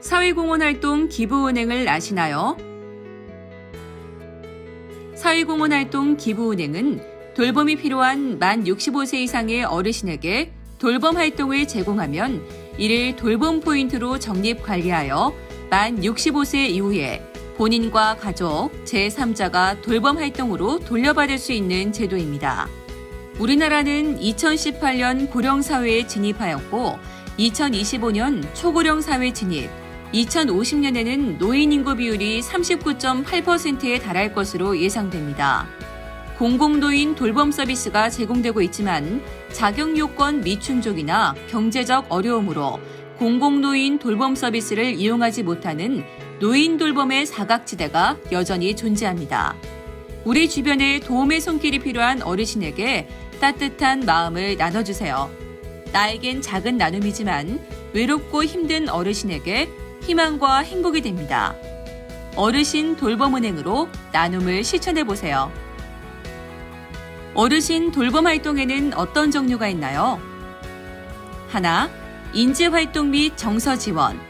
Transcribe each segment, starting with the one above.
사회공헌 활동 기부은행을 아시나요? 사회공헌 활동 기부은행은 돌봄이 필요한 만 65세 이상의 어르신에게 돌봄 활동을 제공하면 이를 돌봄 포인트로 적립 관리하여 만 65세 이후에 본인과 가족, 제3자가 돌봄 활동으로 돌려받을 수 있는 제도입니다. 우리나라는 2018년 고령 사회에 진입하였고 2025년 초고령 사회 진입, 2050년에는 노인 인구 비율이 39.8%에 달할 것으로 예상됩니다. 공공노인 돌봄 서비스가 제공되고 있지만 자격 요건 미충족이나 경제적 어려움으로 공공노인 돌봄 서비스를 이용하지 못하는 노인 돌봄의 사각지대가 여전히 존재합니다. 우리 주변에 도움의 손길이 필요한 어르신에게 따뜻한 마음을 나눠주세요. 나에겐 작은 나눔이지만 외롭고 힘든 어르신에게 희망과 행복이 됩니다. 어르신 돌봄은행으로 나눔을 실천해 보세요. 어르신 돌봄 활동에는 어떤 종류가 있나요? 하나, 인재 활동 및 정서 지원.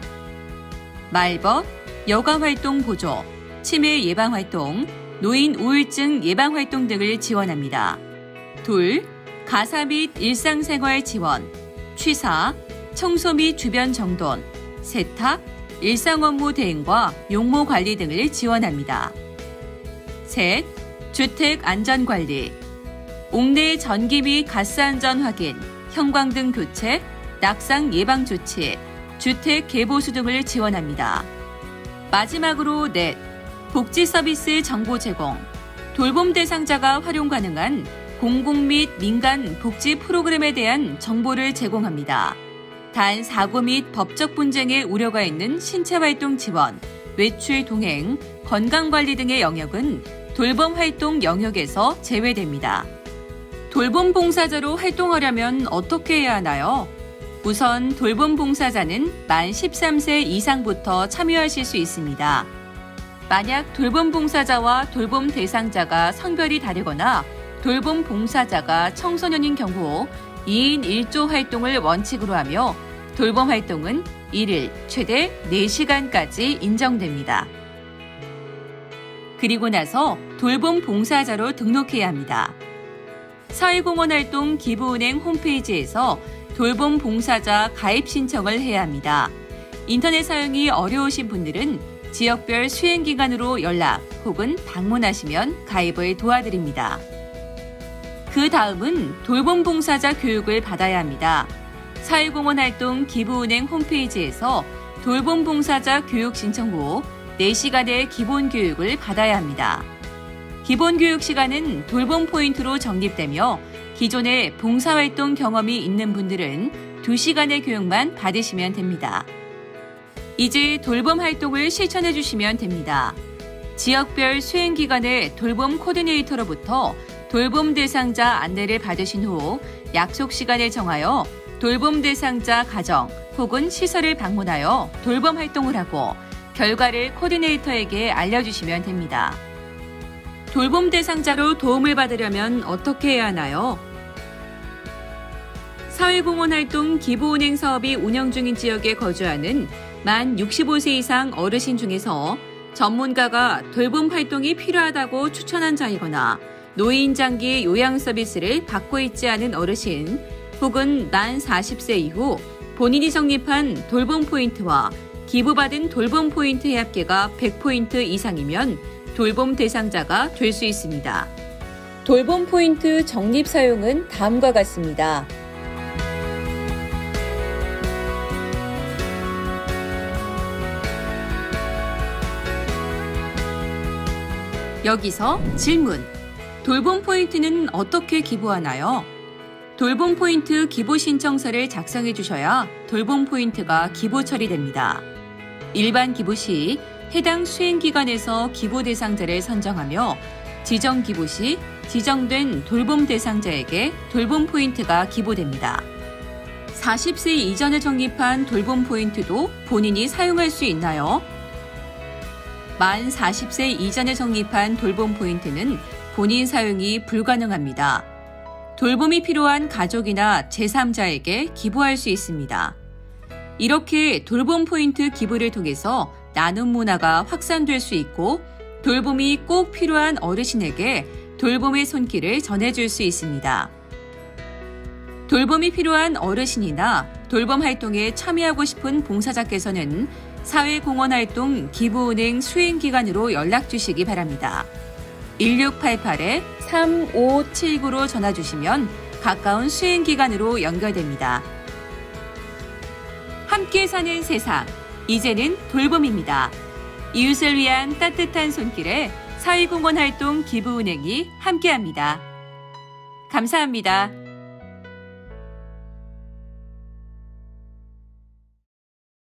말벗, 여가 활동 보조, 치매 예방 활동, 노인 우울증 예방 활동 등을 지원합니다. 둘, 가사 및 일상생활 지원, 취사, 청소 및 주변 정돈, 세탁, 일상 업무 대행과 용모 관리 등을 지원합니다. 셋, 주택 안전 관리, 옥내 전기 및 가스 안전 확인, 형광등 교체, 낙상 예방 조치, 주택 개보수 등을 지원합니다. 마지막으로 넷, 복지 서비스 정보 제공, 돌봄 대상자가 활용 가능한 공공 및 민간 복지 프로그램에 대한 정보를 제공합니다. 단 사고 및 법적 분쟁의 우려가 있는 신체 활동 지원, 외출 동행, 건강 관리 등의 영역은 돌봄 활동 영역에서 제외됩니다. 돌봄 봉사자로 활동하려면 어떻게 해야 하나요? 우선 돌봄 봉사자는 만 13세 이상부터 참여하실 수 있습니다. 만약 돌봄 봉사자와 돌봄 대상자가 성별이 다르거나 돌봄 봉사자가 청소년인 경우 2인 1조 활동을 원칙으로 하며 돌봄 활동은 1일 최대 4시간까지 인정됩니다. 그리고 나서 돌봄 봉사자로 등록해야 합니다. 사회공헌 활동 기부은행 홈페이지에서 돌봄 봉사자 가입 신청을 해야 합니다. 인터넷 사용이 어려우신 분들은 지역별 수행기관으로 연락 혹은 방문하시면 가입을 도와드립니다. 그 다음은 돌봄 봉사자 교육을 받아야 합니다. 사회공헌 활동 기부은행 홈페이지에서 돌봄 봉사자 교육 신청 후 4시간의 기본 교육을 받아야 합니다. 기본 교육 시간은 돌봄 포인트로 적립되며 기존에 봉사활동 경험이 있는 분들은 2시간의 교육만 받으시면 됩니다. 이제 돌봄 활동을 실천해 주시면 됩니다. 지역별 수행기관의 돌봄 코디네이터로부터 돌봄 대상자 안내를 받으신 후 약속 시간을 정하여 돌봄 대상자 가정 혹은 시설을 방문하여 돌봄 활동을 하고 결과를 코디네이터에게 알려주시면 됩니다. 돌봄 대상자로 도움을 받으려면 어떻게 해야 하나요? 사회공헌 활동 기부은행 사업이 운영 중인 지역에 거주하는 만 65세 이상 어르신 중에서 전문가가 돌봄 활동이 필요하다고 추천한 자이거나 노인 장기 요양 서비스를 받고 있지 않은 어르신 혹은 만 40세 이후 본인이 적립한 돌봄 포인트와 기부받은 돌봄 포인트의 합계가 100포인트 이상이면 돌봄 대상자가 될 수 있습니다. 돌봄 포인트 적립 사용은 다음과 같습니다. 여기서 질문. 돌봄 포인트는 어떻게 기부하나요? 돌봄 포인트 기부 신청서를 작성해 주셔야 돌봄 포인트가 기부 처리됩니다. 일반 기부 시 해당 수행기관에서 기부 대상자를 선정하며 지정 기부 시 지정된 돌봄 대상자에게 돌봄 포인트가 기부됩니다. 40세 이전에 적립한 돌봄 포인트도 본인이 사용할 수 있나요? 만 40세 이전에 적립한 돌봄 포인트는 본인 사용이 불가능합니다. 돌봄이 필요한 가족이나 제3자에게 기부할 수 있습니다. 이렇게 돌봄 포인트 기부를 통해서 나눔 문화가 확산될 수 있고 돌봄이 꼭 필요한 어르신에게 돌봄의 손길을 전해줄 수 있습니다. 돌봄이 필요한 어르신이나 돌봄 활동에 참여하고 싶은 봉사자께서는 사회공헌활동 기부은행 수행기관으로 연락 주시기 바랍니다. 1688-3579로 전화 주시면 가까운 수행기관으로 연결됩니다. 함께 사는 세상, 이제는 돌봄입니다. 이웃을 위한 따뜻한 손길에 사회공헌 활동 기부은행이 함께합니다. 감사합니다.